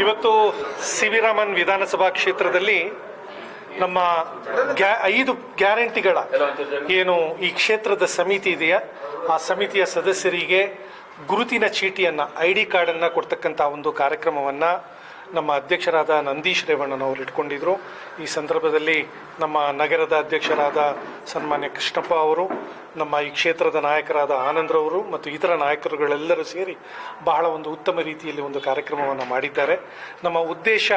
ಇವತ್ತು ಸಿ ರಾಮನ್ ವಿಧಾನಸಭಾ ಕ್ಷೇತ್ರದಲ್ಲಿ ನಮ್ಮ ಗ್ಯಾ ಐದು ಗ್ಯಾರಂಟಿಗಳ ಏನು ಈ ಕ್ಷೇತ್ರದ ಸಮಿತಿ ಇದೆಯಾ? ಆ ಸಮಿತಿಯ ಸದಸ್ಯರಿಗೆ ಗುರುತಿನ ಚೀಟಿಯನ್ನು, ಐ ಡಿ ಕಾರ್ಡನ್ನು ಕೊಡ್ತಕ್ಕಂಥ ಒಂದು ಕಾರ್ಯಕ್ರಮವನ್ನು ನಮ್ಮ ಅಧ್ಯಕ್ಷರಾದ ನಂದೀಶ್ ರೇವಣ್ಣನವರು ಇಟ್ಕೊಂಡಿದ್ರು. ಈ ಸಂದರ್ಭದಲ್ಲಿ ನಮ್ಮ ನಗರದ ಅಧ್ಯಕ್ಷರಾದ ಸನ್ಮಾನ್ಯ ಕೃಷ್ಣಪ್ಪ ಅವರು, ನಮ್ಮ ಈ ಕ್ಷೇತ್ರದ ನಾಯಕರಾದ ಆನಂದ್ರವರು ಮತ್ತು ಇತರ ನಾಯಕರುಗಳೆಲ್ಲರೂ ಸೇರಿ ಬಹಳ ಒಂದು ಉತ್ತಮ ರೀತಿಯಲ್ಲಿ ಒಂದು ಕಾರ್ಯಕ್ರಮವನ್ನು ಮಾಡಿದ್ದಾರೆ. ನಮ್ಮ ಉದ್ದೇಶ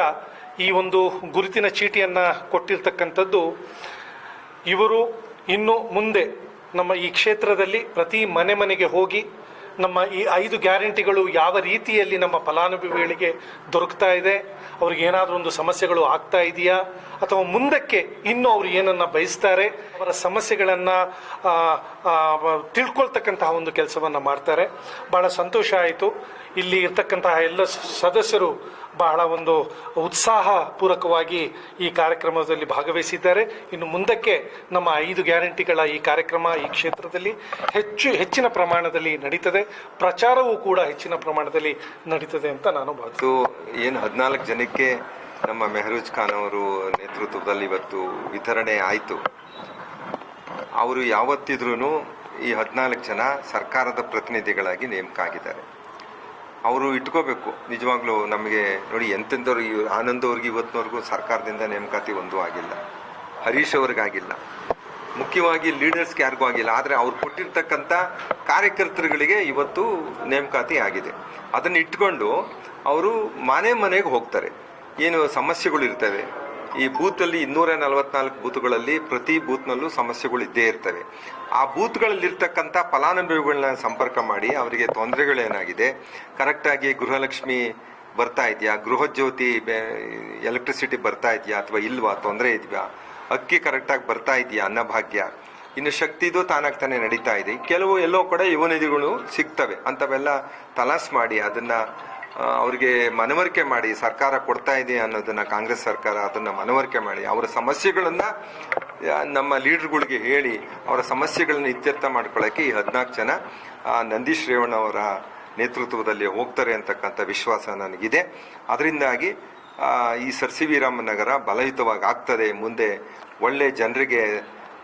ಈ ಒಂದು ಗುರುತಿನ ಚೀಟಿಯನ್ನು ಕೊಟ್ಟಿರ್ತಕ್ಕಂಥದ್ದು, ಇವರು ಇನ್ನು ಮುಂದೆ ನಮ್ಮ ಈ ಕ್ಷೇತ್ರದಲ್ಲಿ ಪ್ರತಿ ಮನೆ ಮನೆಗೆ ಹೋಗಿ ನಮ್ಮ ಈ ಐದು ಗ್ಯಾರಂಟಿಗಳು ಯಾವ ರೀತಿಯಲ್ಲಿ ನಮ್ಮ ಫಲಾನುಭವಿಗಳಿಗೆ ದೊರಕ್ತಾ ಇದೆ? ಅವ್ರಿಗೆ ಏನಾದರೂ ಒಂದು ಸಮಸ್ಯೆಗಳು ಆಗ್ತಾ ಇದೆಯಾ? ಅಥವಾ ಮುಂದಕ್ಕೆ ಇನ್ನೂ ಅವರು ಏನನ್ನ ಬಯಸ್ತಾರೆ? ಅವರ ಸಮಸ್ಯೆಗಳನ್ನು ತಿಳ್ಕೊಳ್ತಕ್ಕಂತಹ ಒಂದು ಕೆಲಸವನ್ನು ಮಾಡ್ತಾರೆ. ಬಹಳ ಸಂತೋಷ ಆಯಿತು. ಇಲ್ಲಿ ಇರ್ತಕ್ಕಂತಹ ಎಲ್ಲ ಸದಸ್ಯರು ಬಹಳ ಒಂದು ಉತ್ಸಾಹಪೂರ್ವಕವಾಗಿ ಈ ಕಾರ್ಯಕ್ರಮದಲ್ಲಿ ಭಾಗವಹಿಸಿದ್ದಾರೆ. ಇನ್ನು ಮುಂದಕ್ಕೆ ನಮ್ಮ ಐದು ಗ್ಯಾರಂಟಿಗಳ ಈ ಕಾರ್ಯಕ್ರಮ ಈ ಕ್ಷೇತ್ರದಲ್ಲಿ ಹೆಚ್ಚು, ಹೆಚ್ಚಿನ ಪ್ರಮಾಣದಲ್ಲಿ ನಡೀತದೆ. ಪ್ರಚಾರವೂ ಕೂಡ ಹೆಚ್ಚಿನ ಪ್ರಮಾಣದಲ್ಲಿ ನಡೀತದೆ ಅಂತ ನಾನು ಭಾವಿಸ್ತು ಏನು ಹದಿನಾಲ್ಕು ಜನಕ್ಕೆ ನಮ್ಮ ಮೆಹರೂಜ್ ಖಾನ್ ಅವರು ನೇತೃತ್ವದಲ್ಲಿ ಇವತ್ತು ವಿತರಣೆ ಆಯಿತು. ಅವರು ಯಾವತ್ತಿದ್ರೂ ಈ ಹದಿನಾಲ್ಕು ಜನ ಸರ್ಕಾರದ ಪ್ರತಿನಿಧಿಗಳಾಗಿ ನೇಮಕ ಆಗಿದ್ದಾರೆ ಅವರು ಇಟ್ಕೋಬೇಕು, ನಿಜವಾಗ್ಲೂ ನಮಗೆ ನೋಡಿ ಎಂತೆಂಥವ್ರಿಗೆ ಆನಂದ್ ಅವ್ರಿಗೆ ಇವತ್ತಿನವರೆಗೂ ಸರ್ಕಾರದಿಂದ ನೇಮಕಾತಿ ಒಂದೂ ಆಗಿಲ್ಲ, ಹರೀಶ್ ಅವ್ರಿಗಾಗಿಲ್ಲ. ಮುಖ್ಯವಾಗಿ ಲೀಡರ್ಸ್ಗೆ ಯಾರಿಗೂ ಆಗಿಲ್ಲ. ಆದರೆ ಅವ್ರು ಕೊಟ್ಟಿರ್ತಕ್ಕಂಥ ಕಾರ್ಯಕರ್ತರುಗಳಿಗೆ ಇವತ್ತು ನೇಮಕಾತಿ ಆಗಿದೆ. ಅದನ್ನು ಇಟ್ಕೊಂಡು ಅವರು ಮನೆ ಮನೆಗೆ ಹೋಗ್ತಾರೆ. ಏನು ಸಮಸ್ಯೆಗಳು ಇರ್ತವೆ. ಈ ಬೂತಲ್ಲಿ ಇನ್ನೂರ ನಲವತ್ನಾಲ್ಕು ಬೂತ್ಗಳಲ್ಲಿ ಪ್ರತಿ ಬೂತ್ನಲ್ಲೂ ಸಮಸ್ಯೆಗಳು ಇದ್ದೇ ಇರ್ತವೆ. ಆ ಬೂತ್ಗಳಲ್ಲಿರ್ತಕ್ಕಂಥ ಫಲಾನುಭವಿಗಳನ್ನ ಸಂಪರ್ಕ ಮಾಡಿ ಅವರಿಗೆ ತೊಂದರೆಗಳೇನಾಗಿದೆ ಕರೆಕ್ಟಾಗಿ ಗೃಹಲಕ್ಷ್ಮಿ ಬರ್ತಾ ಇದೆಯಾ? ಗೃಹಜ್ಯೋತಿ ಎಲೆಕ್ಟ್ರಿಸಿಟಿ ಬರ್ತಾ ಇದೆಯಾ ಅಥವಾ ಇಲ್ವಾ? ತೊಂದರೆ ಇದೆಯಾ? ಅಕ್ಕಿ ಕರೆಕ್ಟಾಗಿ ಬರ್ತಾ ಇದೆಯಾ ಅನ್ನಭಾಗ್ಯ ಇನ್ನು ಶಕ್ತಿದು ತಾನಾಗ್ತಾನೆ ನಡೀತಾ ಇದೆ. ಕೆಲವು ಎಲ್ಲೋ ಕಡೆ ಯುವ ನಿಧಿಗಳು ಸಿಗ್ತವೆ. ಅಂಥವೆಲ್ಲ ತಲಾಸ್ ಮಾಡಿ ಅದನ್ನು ಅವರಿಗೆ ಮನವರಿಕೆ ಮಾಡಿ ಸರ್ಕಾರ ಕೊಡ್ತಾ ಇದೆ ಅನ್ನೋದನ್ನು ಕಾಂಗ್ರೆಸ್ ಸರ್ಕಾರ ಅದನ್ನು ಮನವರಿಕೆ ಮಾಡಿ ಅವರ ಸಮಸ್ಯೆಗಳನ್ನು ನಮ್ಮ ಲೀಡರ್ಗಳಿಗೆ ಹೇಳಿ ಅವರ ಸಮಸ್ಯೆಗಳನ್ನ ಇತ್ಯರ್ಥ ಮಾಡ್ಕೊಳ್ಳೋಕ್ಕೆ ಈ ಹದಿನಾಲ್ಕು ಜನ ನಂದೀಶ್ ರೇವಣ್ಣವರ ನೇತೃತ್ವದಲ್ಲಿ ಹೋಗ್ತಾರೆ ಅಂತಕ್ಕಂಥ ವಿಶ್ವಾಸ ನನಗಿದೆ. ಅದರಿಂದಾಗಿ ಈ ಸರ್ ಸಿ ವಿ ರಾಮನಗರ ಬಲಯುತವಾಗಿ ಆಗ್ತದೆ ಮುಂದೆ ಒಳ್ಳೆ ಜನರಿಗೆ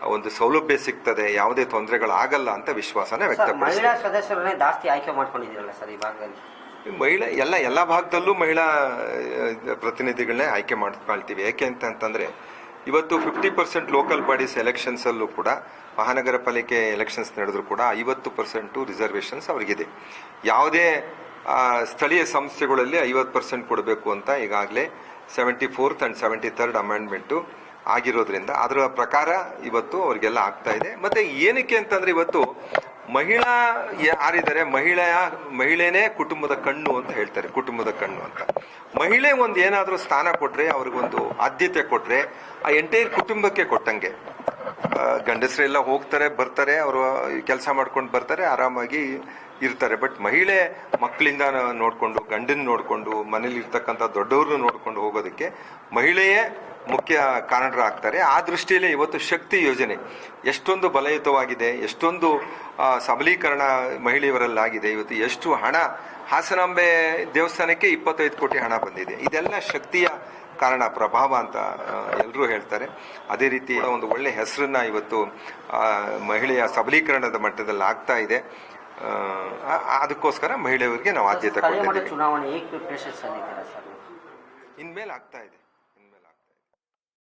ಒಂದು ಸೌಲಭ್ಯ ಸಿಗ್ತದೆ. ಯಾವುದೇ ತೊಂದರೆಗಳಾಗಲ್ಲ ಅಂತ ವಿಶ್ವಾಸನ ಮಹಿಳಾ ಸದಸ್ಯರನ್ನೇ ಜಾಸ್ತಿ ಆಯ್ಕೆ ಮಾಡ್ಕೊಂಡಿದ್ದೀರಲ್ಲ ಸರ್ ಈ ಭಾಗದಲ್ಲಿ? ಮಹಿಳಾ ಎಲ್ಲ ಎಲ್ಲ ಭಾಗದಲ್ಲೂ ಮಹಿಳಾ ಆ, ಪ್ರತಿನಿಧಿಗಳನ್ನೇ ಆಯ್ಕೆ ಮಾಡ್ಕೊಳ್ತೀವಿ. ಯಾಕೆ ಅಂತ ಅಂತಂದ್ರೆ ಇವತ್ತು fifty percent local bodies elections ಅಲ್ಲೂ ಕೂಡ ಮಹಾನಗರ ಪಾಲಿಕೆ ಎಲೆಕ್ಷನ್ಸ್ ನಡೆದ್ರು ಕೂಡ ಐವತ್ತು ಪರ್ಸೆಂಟು ರಿಸರ್ವೇಷನ್ಸ್ ಅವ್ರಿಗಿದೆ. ಯಾವುದೇ ಸ್ಥಳೀಯ ಸಂಸ್ಥೆಗಳಲ್ಲಿ ಐವತ್ತು ಪರ್ಸೆಂಟ್ ಕೊಡಬೇಕು ಅಂತ ಈಗಾಗಲೇ seventy fourth and seventy third amendment ಆಗಿರೋದ್ರಿಂದ ಅದರ ಪ್ರಕಾರ ಇವತ್ತು ಅವರಿಗೆಲ್ಲ ಆಗ್ತಾ ಇದೆ. ಮತ್ತು ಏನಕ್ಕೆ ಅಂತಂದರೆ ಇವತ್ತು ಮಹಿಳಾ ಯಾರಿದ್ದಾರೆ? ಮಹಿಳೆಯ ಮಹಿಳೆನೇ ಕುಟುಂಬದ ಕಣ್ಣು ಅಂತ ಹೇಳ್ತಾರೆ, ಕುಟುಂಬದ ಕಣ್ಣು ಅಂತ. ಮಹಿಳೆ ಒಂದು ಏನಾದರೂ ಸ್ಥಾನ ಕೊಟ್ಟರೆ ಅವ್ರಿಗೊಂದು ಆದ್ಯತೆ ಕೊಟ್ಟರೆ ಆ ಎಂಟೈರ್ ಕುಟುಂಬಕ್ಕೆ ಕೊಟ್ಟಂಗೆ. ಗಂಡಸರೆಲ್ಲ ಹೋಗ್ತಾರೆ, ಬರ್ತಾರೆ, ಅವರು ಕೆಲಸ ಮಾಡ್ಕೊಂಡು ಬರ್ತಾರೆ, ಆರಾಮಾಗಿ ಇರ್ತಾರೆ. ಬಟ್ ಮಹಿಳೆ ಮಕ್ಕಳಿಂದ ನೋಡಿಕೊಂಡು ಗಂಡನ್ನ ನೋಡಿಕೊಂಡು, ಮನೇಲಿ ಇರ್ತಕ್ಕಂಥ ದೊಡ್ಡವ್ರನ್ನ ನೋಡ್ಕೊಂಡು ಹೋಗೋದಕ್ಕೆ ಮಹಿಳೆಯೇ ಮುಖ್ಯ ಕಾರಣರಾಗ್ತಾರೆ. ಆ ದೃಷ್ಟಿಯಲ್ಲಿ ಇವತ್ತು ಶಕ್ತಿ ಯೋಜನೆ ಎಷ್ಟೊಂದು ಬಲಯುತವಾಗಿದೆ, ಎಷ್ಟೊಂದು ಸಬಲೀಕರಣ ಮಹಿಳೆಯವರಲ್ಲಾಗಿದೆ. ಇವತ್ತು ಎಷ್ಟು ಹಣ, ಹಾಸನಾಂಬೆ ದೇವಸ್ಥಾನಕ್ಕೆ ಇಪ್ಪತ್ತೈದು ಕೋಟಿ ಹಣ ಬಂದಿದೆ. ಇದೆಲ್ಲ ಶಕ್ತಿಯ ಕಾರಣ ಪ್ರಭಾವ ಅಂತ ಎಲ್ಲರೂ ಹೇಳ್ತಾರೆ. ಅದೇ ರೀತಿ ಒಂದು ಒಳ್ಳೆ ಹೆಸರನ್ನ ಇವತ್ತು ಮಹಿಳೆಯ ಸಬಲೀಕರಣದ ಮಟ್ಟದಲ್ಲಿ ಆಗ್ತಾ ಇದೆ. ಅದಕ್ಕೋಸ್ಕರ ಮಹಿಳೆಯರಿಗೆ ನಾವು ಆದ್ಯತೆ ಕೊಡ್ತೀವಿ ಇನ್ಮೇಲೆ ಆಗ್ತಾ ಇದೆ.